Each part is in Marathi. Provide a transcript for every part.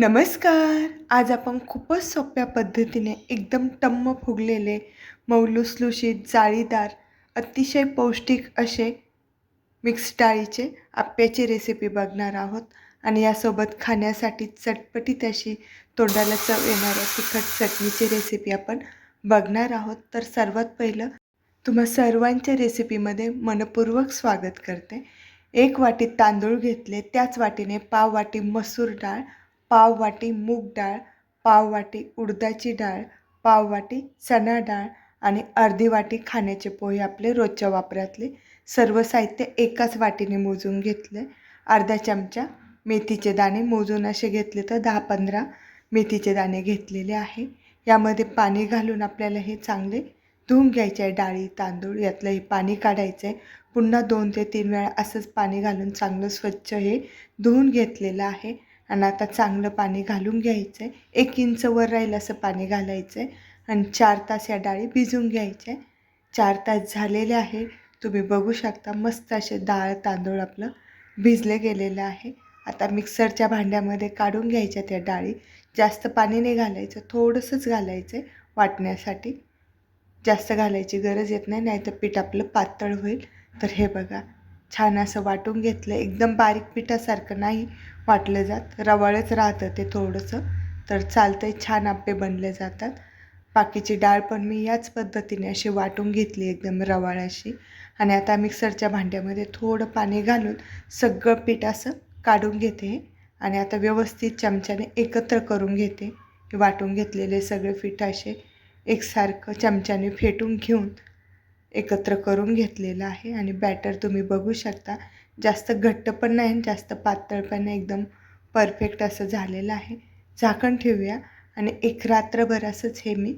नमस्कार. आज आपण खूपच सोप्या पद्धतीने एकदम टम्म फुगलेले मौलुसलुशीत जाळीदार अतिशय पौष्टिक असे मिक्स डाळीचे आप्याची रेसिपी बघणार आहोत आणि यासोबत खाण्यासाठी चटपटीत अशी तोंडाला चव येणाऱ्या तिखट चटणीची रेसिपी आपण बघणार आहोत. तर सर्वात पहिलं तुम्हा सर्वांच्या रेसिपीमध्ये मनपूर्वक स्वागत करते. एक वाटी तांदूळ घेतले त्याच वाटीने पाव वाटी मसूर डाळ पाववाटी मूग डाळ पाववाटी उडदाची डाळ पाववाटी चणा डाळ आणि अर्धी वाटी खाण्याचे पोहे आपले रोजच्या वापरातले. सर्व साहित्य एकाच वाटीने मोजून घेतले. अर्धा चमचा मेथीचे दाणे मोजून असे घेतले तर दहा पंधरा मेथीचे दाणे घेतलेले आहे. यामध्ये पाणी घालून आपल्याला हे चांगले धुवून घ्यायचे आहे. डाळी तांदूळ यातलं हे पाणी काढायचं आहे. पुन्हा दोन ते तीन वेळा असंच पाणी घालून चांगलं स्वच्छ हे धुवून घेतलेलं आहे. आणि आता चांगलं पाणी घालून घ्यायचं आहे एक इंच वर राहील असं पाणी घालायचं आहे आणि चार तास या डाळी भिजून घ्यायच्या. चार तास झालेले आहे. तुम्ही बघू शकता मस्त असे डाळ तांदूळ आपलं भिजले गेलेलं आहे. आता मिक्सरच्या भांड्यामध्ये काढून घ्यायच्या त्या डाळी. जास्त पाणी नाही घालायचं. थोडंसंच घालायचं आहे वाटण्यासाठी. जास्त घालायची गरज येत नाही नाहीतर पीठ आपलं पातळ होईल. तर हे बघा. छान असं वाटून घेतलं. एकदम बारीक पिठासारखं नाही वाटलं जात. रवाळच राहतं ते थोडंसं. तर चालतंय छान आप्पे बनले जातात. बाकीची डाळ पण मी याच पद्धतीने अशी वाटून घेतली एकदम रवाळ अशी आणि आता मिक्सरच्या भांड्यामध्ये थोडं पाणी घालून सगळं पीठ असं काढून घेते. आणि आता व्यवस्थित चमच्याने एकत्र करून घेते. वाटून घेतलेले सगळे पीठ असे एकसारखं चमच्याने फेटून घेऊन एकत्र करून घेतलेलं आहे आणि बॅटर तुम्ही बघू शकता. जास्त घट्ट पण नाही आणि जास्त पातळ पण नाही. एकदम परफेक्ट असं झालेलं आहे. झाकण ठेवूया. आणि एक रात्रभर असंच हे मी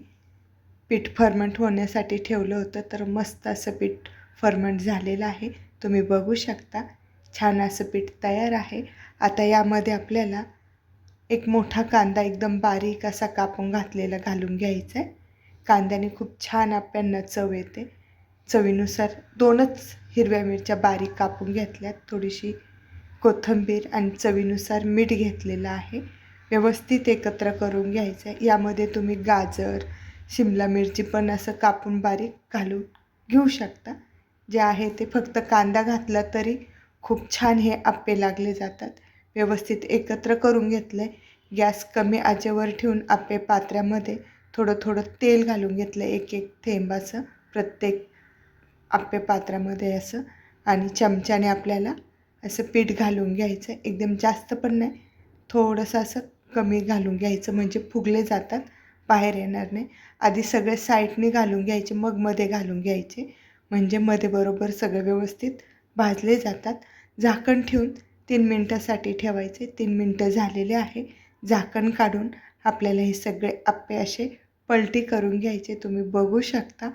पीठ फर्मंट होण्यासाठी ठेवलं होतं. तर मस्त असं पीठ फर्मंट झालेलं आहे. तुम्ही बघू शकता. छान असं पीठ तयार आहे. आता यामध्ये आपल्याला एक मोठा कांदा एकदम बारीक असा कापून घातलेला घालून घ्यायचा आहे कांद्याने खूप छान आप्यांना चव येते. चवीनुसार दोनच हिरव्या मिरच्या बारीक कापून घेतल्यात. थोडीशी कोथिंबीर आणि चवीनुसार मीठ घेतलेलं आहे. व्यवस्थित एकत्र करून घ्यायचं आहे यामध्ये तुम्ही गाजर शिमला मिरची पण असं कापून बारीक घालून घेऊ शकता. जे आहे ते फक्त कांदा घातला तरी खूप छान हे आप्पे लागले जातात. व्यवस्थित एकत्र करून घेतलं आहे गॅस कमी आचेवर ठेवून आप्पे पात्र्यामध्ये थोडं थोडं तेल घालून घेतलं एक एक थेंबाचं प्रत्येक आप्पे पात्रामध्ये असं आणि चमच्याने आपल्याला असं पीठ घालून घ्यायचं. एकदम जास्त पण नाही थोडंसं असं कमी घालून घ्यायचं. म्हणजे फुगले जातात बाहेर येणार नाही. आधी सगळे साईडने घालून घ्यायचे मग मध्ये घालून घ्यायचे. म्हणजे मध्ये बरोबर सगळं व्यवस्थित भाजले जातात. झाकण ठेवून तीन मिनटासाठी ठेवायचे. तीन मिनटं झालेले आहे. झाकण काढून आपल्याला हे सगळे आप्पे असे पलटी करून घ्यायचे. तुम्ही बघू शकता.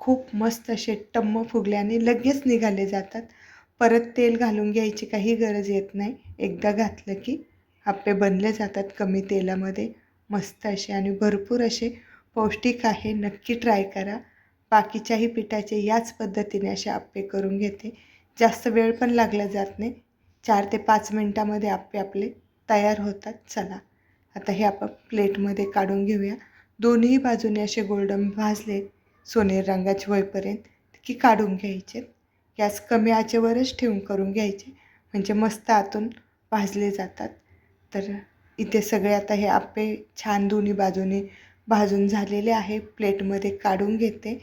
खूप मस्त असे टम्म फुगल्याने लगेच निघाले जातात. परत तेल घालून घ्यायची काही गरज येत नाही. एकदा घातलं की आप्पे बनले जातात कमी तेलामध्ये. मस्त असे आणि भरपूर असे पौष्टिक आहे. नक्की ट्राय करा. बाकीच्याही पिठाचे याच पद्धतीने असे आप्पे करून घेते. जास्त वेळ पण लागला जात नाही. चार ते पाच मिनटामध्ये आप्पे आपले तयार होतात. चला आता हे आपण प्लेटमध्ये काढून घेऊया. दोन्ही बाजूने असे गोल्डन भाजले सोनेरी रंगाचे होईपर्यंत की काढून घ्यायचे. गॅस कमी आचेवरच ठेवून करून घ्यायचे. म्हणजे मस्त आतून भाजले जातात. तर इथे सगळे आता हे आप्पे छान दोन्ही बाजूने भाजून झालेले आहे. प्लेटमध्ये काढून घेते.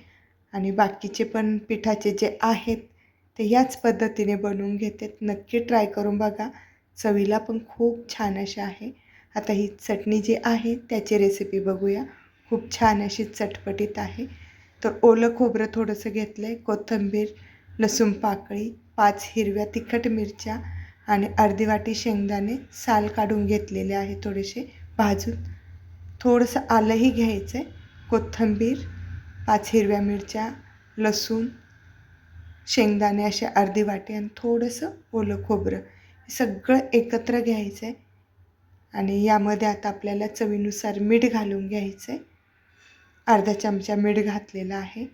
आणि बाकीचे पण पिठाचे जे आहेत ते याच पद्धतीने बनवून घेते. नक्की ट्राय करून बघा. चवीला पण खूप छान अशी आहे. आता ही चटणी जी आहे त्याची रेसिपी बघूया. खूप छान अशी चटपटीत आहे. तर ओलं खोबरं थोडंसं घेतलं आहे कोथिंबीर लसूण पाकळी पाच हिरव्या तिखट मिरच्या आणि अर्धी वाटी शेंगदाणे साल काढून घेतलेले आहे थोडेसे भाजून. थोडंसं आलंही घ्यायचं आहे कोथिंबीर पाच हिरव्या मिरच्या लसूण शेंगदाणे असे अर्धी वाटी आणि थोडंसं ओलं खोबरं. हे सगळं एकत्र घ्यायचं आहे आणि यामध्ये आता आपल्याला चवीनुसार मीठ घालून घ्यायचं आहे अर्धा चमचा मीठ घातलेला आहे.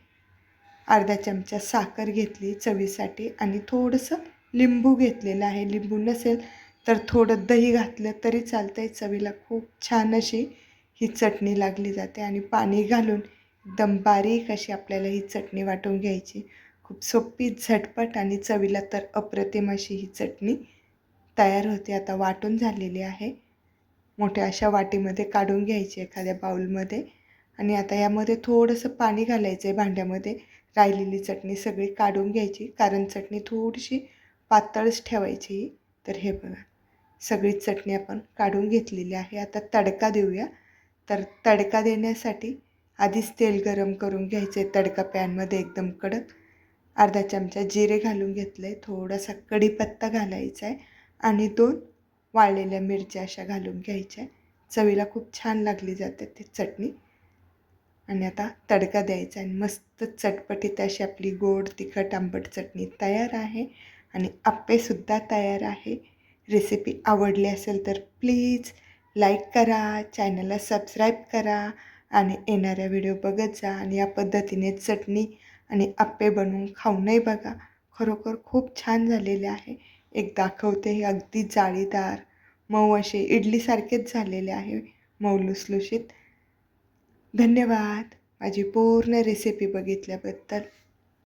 अर्धा चमचा साखर घेतली चवीसाठी आणि थोडंसं लिंबू घेतलेलं आहे. लिंबू नसेल तर थोडं दही घातलं तरी चालतं आहे चवीला खूप छान अशी ही चटणी लागली जाते आणि पाणी घालून एकदम बारीक अशी आपल्याला ही चटणी वाटून घ्यायची. खूप सोपी झटपट आणि चवीला तर अप्रतिम अशी ही चटणी तयार होते. आता वाटून झालेली आहे. मोठ्या अशा वाटीमध्ये काढून घ्यायची एखाद्या बाऊलमध्ये आणि आता यामध्ये थोडंसं पाणी घालायचं आहे भांड्यामध्ये. राहिलेली चटणी सगळी काढून घ्यायची कारण चटणी थोडीशी पातळच ठेवायची. ही. तर हे बघा सगळी चटणी आपण काढून घेतलेली आहे. आता तडका देऊया. तर तडका देण्यासाठी आधीच तेल गरम करून घ्यायचं आहे तडका पॅनमध्ये एकदम कडक. अर्धा चमचा जिरे घालून घेतलं आहे थोडासा कढीपत्ता घालायचा आहे आणि दोन वाळलेल्या मिरच्या अशा घालून घ्यायच्या. चवीला खूप छान लागली जाते ती चटणी. आणि आता तडका द्यायचा आणि मस्त चटपटीत अशी आपली गोड तिखट आंबट चटणी तयार आहे. आणि आप्पेसुद्धा तयार आहे. रेसिपी आवडली असेल तर प्लीज लाईक करा चॅनलला सबस्क्राईब करा आणि येणाऱ्या व्हिडिओ बघत जा. आणि या पद्धतीने चटणी आणि आप्पे बनवून खाऊनही बघा. खरोखर खूप छान झालेले आहे. एक दाखवते हे अगदी जाळीदार मऊ असे इडलीसारखेच झालेले आहे. मऊ लुसलुशीत. धन्यवाद. माझी पूर्ण रेसिपी बघितल्याबद्दल.